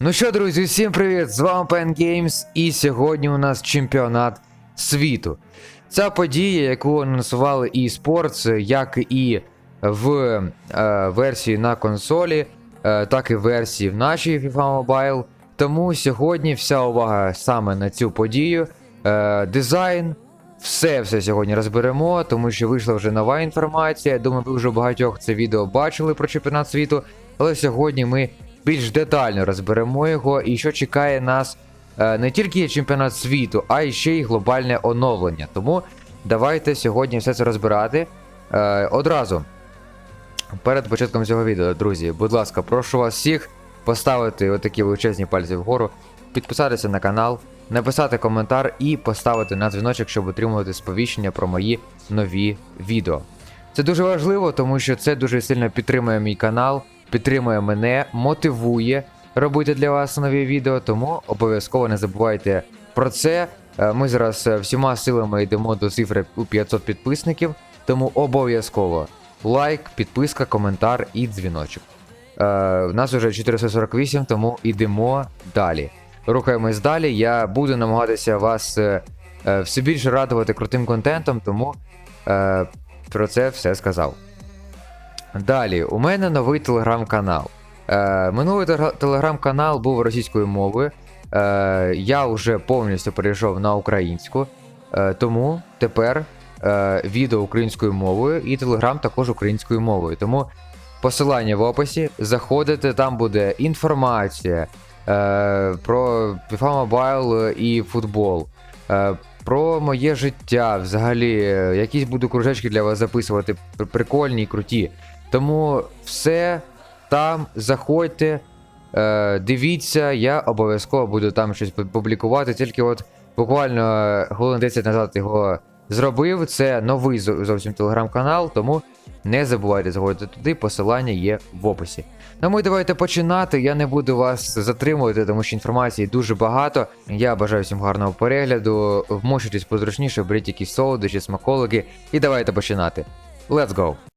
Ну що, друзі, всім привіт! З вами Pen Games, і сьогодні у нас чемпіонат світу. Ця подія, яку анонсували eSports, як і в е, версії на консолі, е, так і в версії в нашій FIFA Mobile. Тому сьогодні вся увага саме на цю подію. Е, дизайн, все все сьогодні розберемо, тому що вийшла вже нова інформація. Я думаю, ви вже багатьох це відео бачили про чемпіонат світу. Але сьогодні ми більш детально розберемо його і що чекає нас е, не тільки чемпіонат світу, а й ще й глобальне оновлення. Тому давайте сьогодні все це розбирати. Е, одразу перед початком цього відео, друзі, будь ласка, прошу вас всіх поставити отакі величезні пальці вгору, підписатися на канал, написати коментар і поставити на дзвіночок, щоб отримувати сповіщення про мої нові відео. Це дуже важливо, тому що це дуже сильно підтримує мій канал, підтримує мене, мотивує робити для вас нові відео, тому обов'язково не забувайте про це. Е, Ми зараз е, всіма силами йдемо до цифри у 500 підписників, тому обов'язково лайк, підписка, коментар і дзвіночок. Е, нас вже 448, тому йдемо далі. Рухаємось далі. Я буду намагатися вас е, е, все більше радувати крутим контентом, тому е, про це все сказав. Далі, у мене новий телеграм-канал. Е, минулий телеграм-канал був російською мовою. Е, я вже повністю перейшов на українську. Е, тому тепер е, відео українською мовою і телеграм також українською мовою. Тому посилання в описі. Заходите, там буде інформація е, про FIFA Mobile і футбол. Е, про моє життя, взагалі, е, якісь буду кружечки для вас записувати, прикольні і круті. Тому все там, заходьте, е, дивіться, я обов'язково буду там щось публікувати. Тільки от буквально е, хвилин 10 назад його зробив. Це новий зовсім телеграм-канал, тому не забувайте заходити туди, посилання є в описі. Тому і давайте починати. Я не буду вас затримувати, тому що інформації дуже багато. Я бажаю всім гарного перегляду. Вмощуйтесь позручніше, беріть якісь солодощі, смаколики, і давайте починати. Let's go!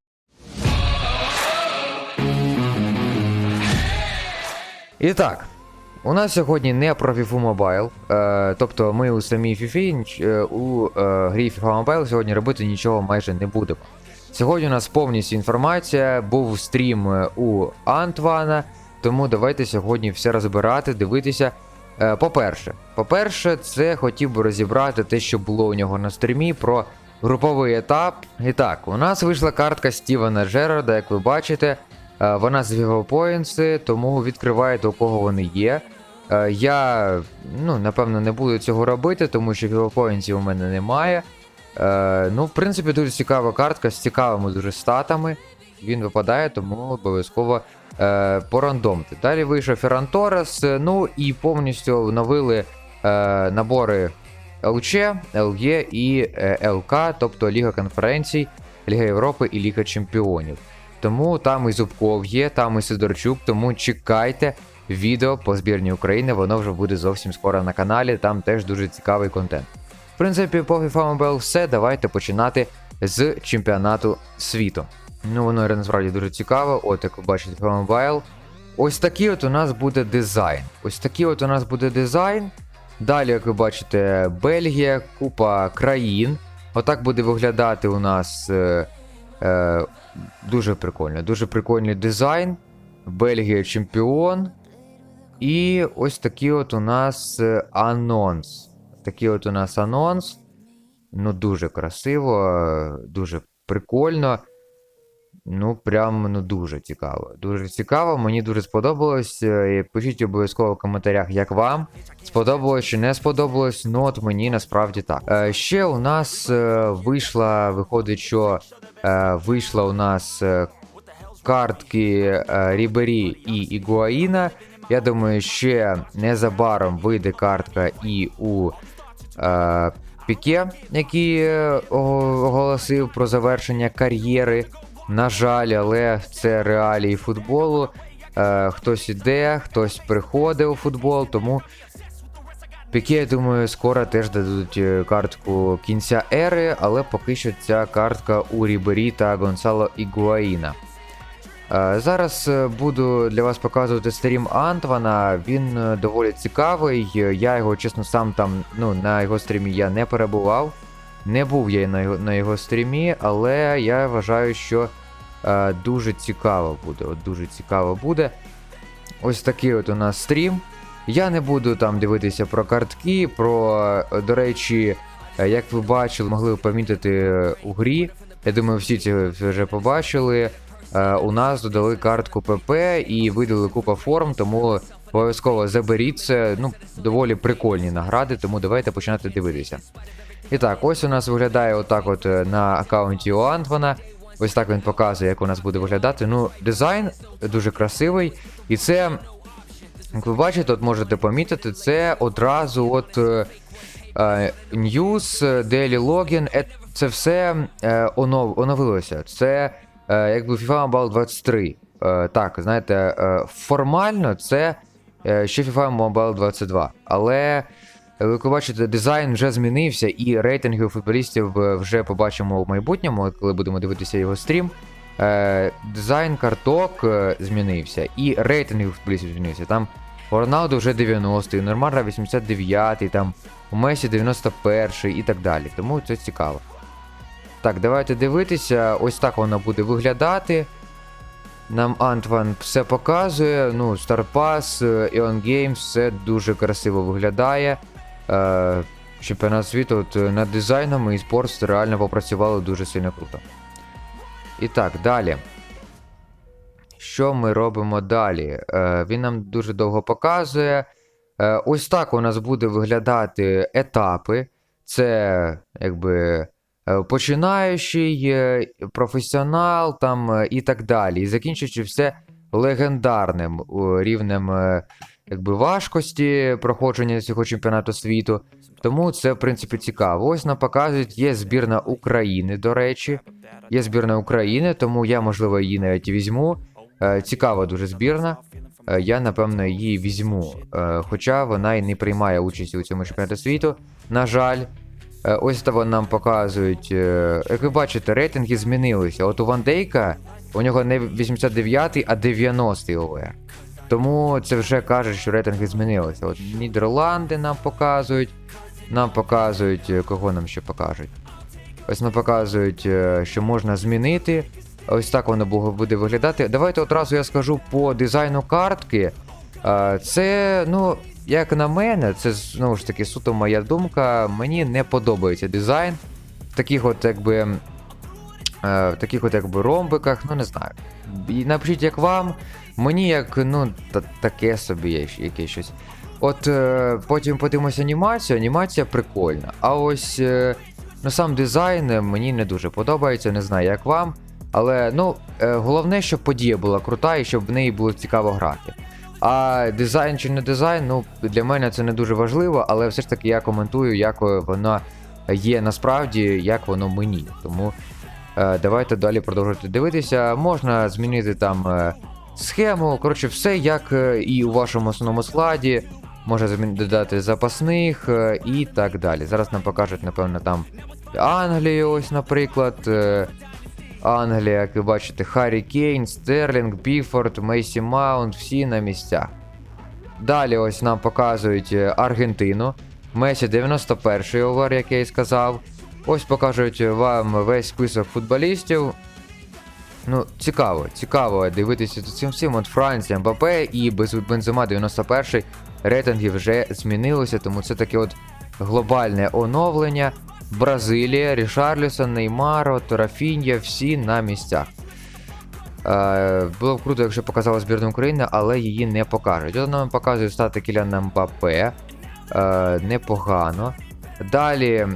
І так, у нас сьогодні не про FIFA Mobile, е, тобто ми у самій FIFA, е, у е, грі FIFA Mobile сьогодні робити нічого майже не будемо. Сьогодні у нас повністю інформація, був стрім е, у Антвана, тому давайте сьогодні все розбирати, дивитися. Е, По-перше, по-перше, це хотів би розібрати те, що було у нього на стрімі про груповий етап. І так, у нас вийшла картка Стівена Джерарда, як ви бачите. Е, Вона з Points, тому відкриваєте, у кого вони є. Е, Я, ну, напевно, не буду цього робити, тому що Points у мене немає. Е, ну, в принципі, дуже цікава картка з цікавими дуже статами. Він випадає, тому обов'язково е, порандомте. Далі вийшов Ферранторес, ну і повністю оновили набори ЛЧ, ЛЄ і ЛК, тобто Ліга конференцій, Ліга Європи і Ліга Чемпіонів. Тому там і Зубков є, там і Сидорчук, тому чекайте відео по збірні України, воно вже буде зовсім скоро на каналі, там теж дуже цікавий контент. В принципі, по FIFA Mobile все, давайте починати з чемпіонату світу. Ну, воно насправді дуже цікаво. От як ви бачите, FIFA Mobile. Ось такий от у нас буде дизайн. Ось такий от у нас буде дизайн. Далі, як ви бачите, Бельгія, купа країн. Отак буде виглядати у нас е, дуже прикольно. Дуже прикольний дизайн. Бельгія чемпіон. І ось такий от у нас е, анонс. Такий от у нас анонс. Ну, дуже красиво, е, дуже прикольно. Ну, прям ну дуже цікаво. Дуже цікаво, мені дуже сподобалось. Е, Пишіть обов'язково в коментарях, як вам. Сподобалось чи не сподобалось. Ну, от мені насправді так. Е, ще у нас е, вийшла, виходить, що вийшла у нас картки Рібері і Ігуаїна. Я думаю, ще незабаром вийде картка і у Піке, який оголосив про завершення кар'єри. На жаль, але це реалії футболу. Е, хтось іде, хтось приходить у футбол, тому Піке, я думаю, скоро теж дадуть е, картку кінця ери, але поки що ця картка у Рібері та Гонсало Ігуаїна. Е, Зараз е, буду для вас показувати стрім Антвана. Він доволі цікавий. Я його, чесно, сам там ну, на його стрімі я не перебував. Не був я на його, на його стрімі, але я вважаю, що е, дуже цікаво буде. От дуже цікаво буде. Ось такий от у нас стрім. Я не буду там дивитися про картки, про, е, до речі, е, як ви бачили, могли помітити у грі. Я думаю, всі це вже побачили. У нас додали картку ПП і видали купа форм, тому обов'язково заберіть це. Ну, доволі прикольні награди, тому давайте починати дивитися. І так, ось у нас виглядає отак от на аккаунті у Антвана. Ось так він показує, як у нас буде виглядати. Ну, дизайн дуже красивий. І це, як ви бачите, от можете помітити, це одразу от е, е, News, Daily Login, е, це все е, онов, оновилося. Це якби FIFA Mobile 23. Е, так, знаєте, формально це ще FIFA Mobile 22. Але, як ви бачите, дизайн вже змінився, і рейтинги футболістів е, вже побачимо в майбутньому, коли будемо дивитися його стрім. Е, дизайн карток е, змінився, і рейтинги футболістів змінився. Там Роналду вже 90-й, у Нормара 89-й, там у Месі 91-й і так далі. Тому це цікаво. Так, давайте дивитися. Ось так воно буде виглядати. Нам Антван все показує. Ну, Старпас, Ion Games, все дуже красиво виглядає. Чемпіонат світу от, е, над дизайном і спорт реально попрацювали дуже сильно круто. І так, далі. Що ми робимо далі? Е, він нам дуже довго показує. Е, ось так у нас буде виглядати етапи. Це якби е, починаючий, е, професіонал там і так далі. І закінчуючи все легендарним рівнем якби, важкості проходження цього чемпіонату світу. Тому це, в принципі, цікаво. Ось нам показують, є збірна України, до речі. Є збірна України, тому я, можливо, її навіть візьму. Е, Цікава дуже збірна. Е, Я, напевно, її візьму. Е, Хоча вона і не приймає участі у цьому чемпіонаті світу. На жаль. Ось того нам показують. Як ви бачите, рейтинги змінилися. От у Ван Дейка у нього не 89-й, а 90-й ОВР. Тому це вже каже, що рейтинги змінилися. От Нідерланди нам показують. Нам показують, е, кого нам ще покажуть. Ось нам показують, е, що можна змінити. Ось так воно буде виглядати. Давайте одразу я скажу по дизайну картки. Е, Це, ну, як на мене, це знову ж таки суто моя думка. Мені не подобається дизайн таких от, якби. Е, В таких от якби ромбиках, ну не знаю. І напишіть, як вам. Мені як, ну, та, таке собі є щось. От е, потім подивимося анімацію, анімація прикольна. А ось е, ну, сам дизайн е, мені не дуже подобається, не знаю, як вам. Але ну, е, головне, щоб подія була крута і щоб в неї було цікаво грати. А дизайн чи не дизайн, ну для мене це не дуже важливо, але все ж таки я коментую, як е, воно є насправді, як воно мені. Тому давайте далі продовжувати дивитися. Можна змінити там е, схему. Коротше, все як е, і у вашому основному складі. Можна додати запасних е, і так далі. Зараз нам покажуть, напевно, там Англію, ось, наприклад. е, Англія, як ви бачите, Харрі Кейн, Стерлінг, Біфорд, Мейсі Маунт, всі на місцях. Далі ось нам показують е, Аргентину. Месі 91-й овер, як я і сказав. Ось покажуть вам весь список футболістів. Ну, цікаво, цікаво дивитися за цим всім. От Франція, МБП і без Бензема 91-й рейтинги вже змінилися, тому це таке от глобальне оновлення. Бразилія, Рішарлісон, Неймар, от Рафінья, всі на місцях. Е, було б круто, якщо показала збірну України, але її не покажуть. От нам показують стати Кіляна Мбапе. Е, непогано. Далі,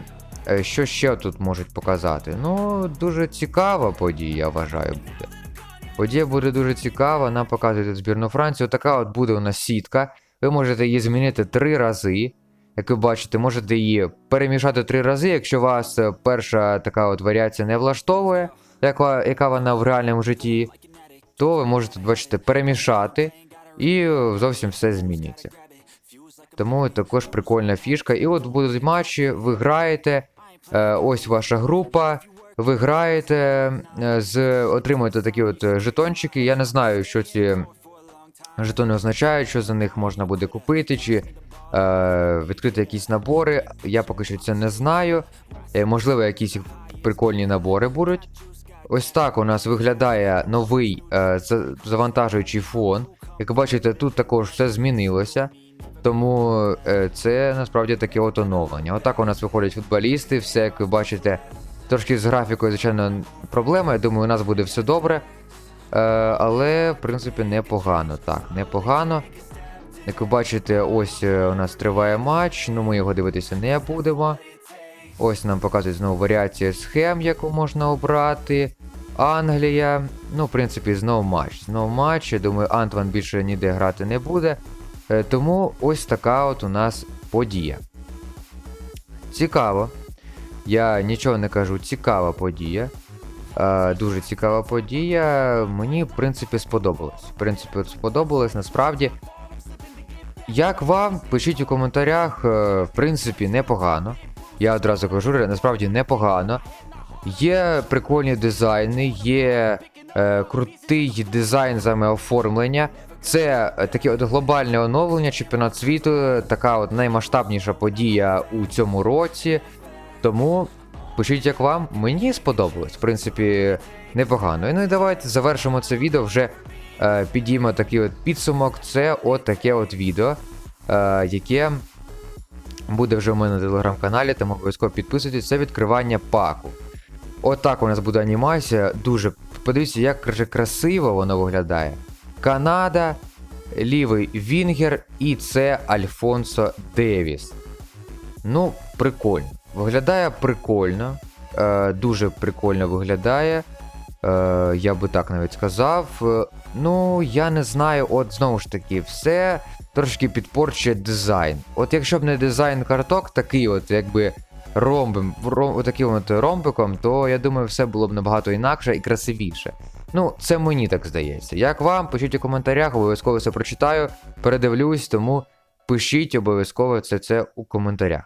що ще тут можуть показати? Ну, дуже цікава подія, я вважаю, буде. Подія буде дуже цікава, нам показують тут збірну Францію. Така от буде у нас сітка. Ви можете її змінити три рази. Як ви бачите, можете її перемішати три рази, якщо вас е, перша така от варіація не влаштовує, яка, яка вона в реальному житті, то ви можете, бачите, перемішати і е, зовсім все зміниться. Тому також прикольна фішка. І от будуть матчі, ви граєте. Е, ось ваша група. ви граєте, е, з, отримуєте такі от е, жетончики. Я не знаю, що ці жетони означають, що за них можна буде купити, чи е, відкрити якісь набори. Я поки що це не знаю. Е, можливо, якісь прикольні набори будуть. Ось так у нас виглядає новий е, завантажуючий фон. Як бачите, тут також все змінилося. Тому е, це насправді таке от оновлення. Отак у нас виходять футболісти, все, як ви бачите, трошки з графікою, звичайно, проблема. Я думаю, у нас буде все добре. Е, але, в принципі, непогано. Так, непогано. Як ви бачите, ось е, у нас триває матч, ну ми його дивитися не будемо. Ось нам показують знову варіація схем, яку можна обрати. Англія. Ну, в принципі, знову матч. Знову матч. Я думаю, Антван більше ніде грати не буде. Е, Тому ось така от у нас подія. Цікаво. Я нічого не кажу, цікава подія. Е, дуже цікава подія. Мені, в принципі, сподобалось. В принципі, сподобалось насправді. Як вам? Пишіть у коментарях, е, в принципі, непогано. Я одразу кажу, насправді непогано. Є прикольні дизайни, є е, крутий дизайн саме оформлення. Це е, таке от глобальне оновлення чемпіонат світу, така от наймасштабніша подія у цьому році. Тому пишіть, як вам. Мені сподобалось, в принципі, непогано. І Ну і давайте завершимо це відео. Вже е, підіймо такий от підсумок. Це от таке от відео, е, яке буде вже у мене на телеграм-каналі, тому обов'язково підписуйтесь. Це відкривання паку. Отак у нас буде анімація. Дуже подивіться, як красиво воно виглядає. Канада, лівий Вінгер і це Альфонсо Девіс. Ну, прикольно. Виглядає прикольно. Е, дуже прикольно виглядає. Е, я би так навіть сказав. Е, ну, я не знаю, от знову ж таки, все трошки підпорчує дизайн. От якщо б не дизайн карток, такий от, якби ромбим, ром, таким от ромбиком, то я думаю, все було б набагато інакше і красивіше. Ну, це мені так здається. Як вам? Пишіть у коментарях, обов'язково все прочитаю, передивлюсь, тому пишіть обов'язково це, це у коментарях.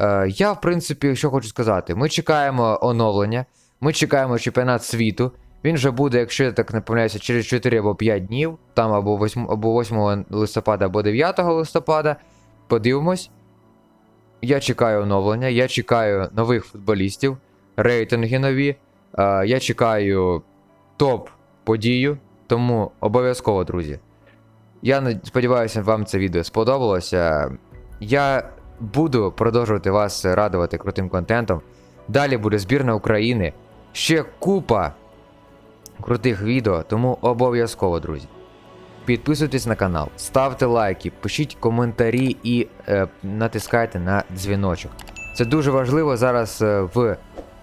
Е, я, в принципі, що хочу сказати, ми чекаємо оновлення, ми чекаємо чемпіонат світу. Він вже буде, якщо я так не помиляюся, через 4 або 5 днів, там або 8, або 8 листопада, або 9 листопада. Подивимось. Я чекаю оновлення, я чекаю нових футболістів, рейтинги нові. Е, я чекаю топ-подію, тому обов'язково, друзі. Я сподіваюся, вам це відео сподобалося. Я буду продовжувати вас радувати крутим контентом. Далі буде збірна України. Ще купа крутих відео, тому обов'язково, друзі. Підписуйтесь на канал, ставте лайки, пишіть коментарі і е, натискайте на дзвіночок. Це дуже важливо зараз е, в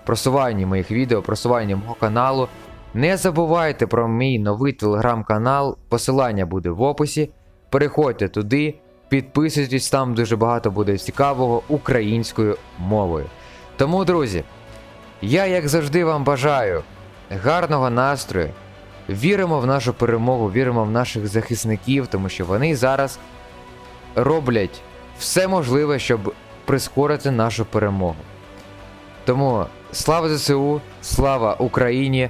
просуванні моїх відео, просуванні мого каналу. Не забувайте про мій новий телеграм-канал. Посилання буде в описі. Переходьте туди, підписуйтесь, там дуже багато буде цікавого українською мовою. Тому, друзі, я, як завжди, вам бажаю гарного настрою. Віримо в нашу перемогу, віримо в наших захисників, тому що вони зараз роблять все можливе, щоб прискорити нашу перемогу. Тому слава ЗСУ, слава Україні!